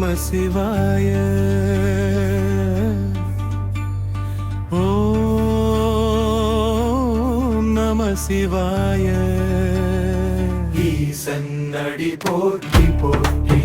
நம சிவாய. ஓம் நம சிவாய. ஈசன் நடி போட்டி போட்டி